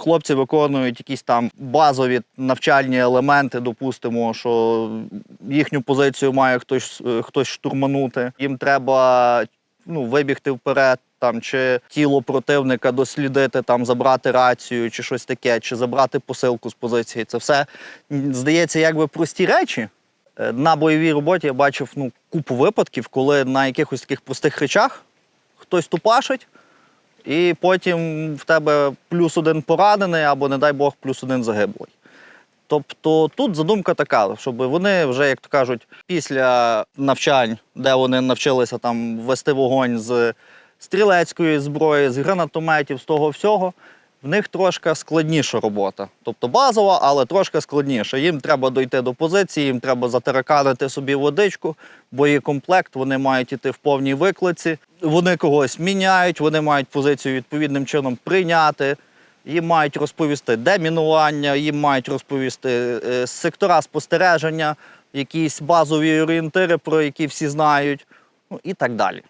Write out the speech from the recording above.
хлопці виконують якісь там базові навчальні елементи, допустимо, що їхню позицію має хтось, е, хтось штурманути. Їм треба ну, вибігти вперед, там, чи тіло противника дослідити, там, забрати рацію, чи щось таке, чи забрати посилку з позиції. Це все здається, якби прості речі. Е, На бойовій роботі я бачив ну, купу випадків, коли на якихось таких простих речах хтось тупашить, і потім в тебе плюс один поранений, або, не дай Бог, плюс один загиблий. Тобто тут задумка така, щоб вони вже, як то кажуть, після навчань, де вони навчилися там вести вогонь з стрілецької зброї, з гранатометів, з того всього, в них трошки складніша робота. Тобто базова, але трошки складніша. Їм треба дойти до позиції, їм треба затараканити собі водичку, боєкомплект, вони мають іти в повній виклиці. Вони когось міняють, вони мають позицію відповідним чином прийняти. Їм мають розповісти де мінування, їм мають розповісти е, сектора спостереження, якісь базові орієнтири, про які всі знають, ну і так далі.